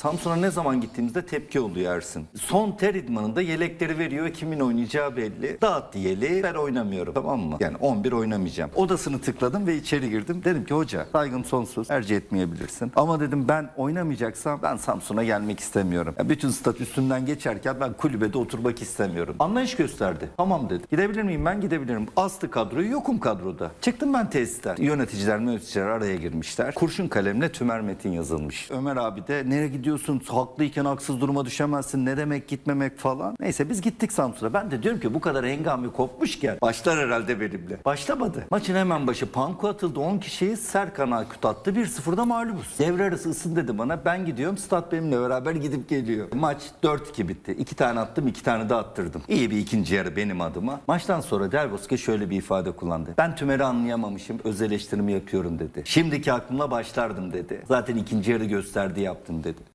Samsun'a ne zaman gittiğimizde tepki oluyor Ersin. Son ter idmanında yelekleri veriyor. Kimin oynayacağı belli. Dağıttı yeleği. Ben oynamıyorum. Tamam mı? Yani 11 oynamayacağım. Odasını tıkladım ve içeri girdim. Dedim ki hoca saygım sonsuz. Tercih etmeyebilirsin. Ama dedim ben oynamayacaksam ben Samsun'a gelmek istemiyorum. Ya bütün stat üstünden geçerken ben kulübede oturmak istemiyorum. Anlayış gösterdi. Tamam dedi. Gidebilir miyim? Ben gidebilirim. Astı kadroyu yokum kadroda. Çıktım ben tesisten. Yöneticiler yöneticiler araya girmişler. Kurşun kalemle tümer metin yazılmış. Ömer abi de nereye gidiyorsun? Haklıyken haksız duruma düşemezsin. Ne demek gitmemek falan. Neyse biz gittik Samsun'a. Ben de diyorum ki bu kadar hengami kopmuşken başlar herhalde benimle. Başlamadı. Maçın hemen başı panko atıldı. 10 kişiyi Serkan Aykut attı. 1-0'da mağlubuz. Devre arası ısın dedi bana. Ben gidiyorum. Stat benimle beraber gidip geliyor. Maç 4-2 bitti. 2 tane attım, 2 tane de attırdım. İyi bir ikinci yarı benim adıma. Maçtan sonra Del şöyle bir ifade kullandı. Ben Tümer'i anlayamamışım. Öz eleştirimi yapıyorum dedi. Şimdiki aklımla başlardım dedi. Zaten ikinci yarı gösterdi yaptım dedi.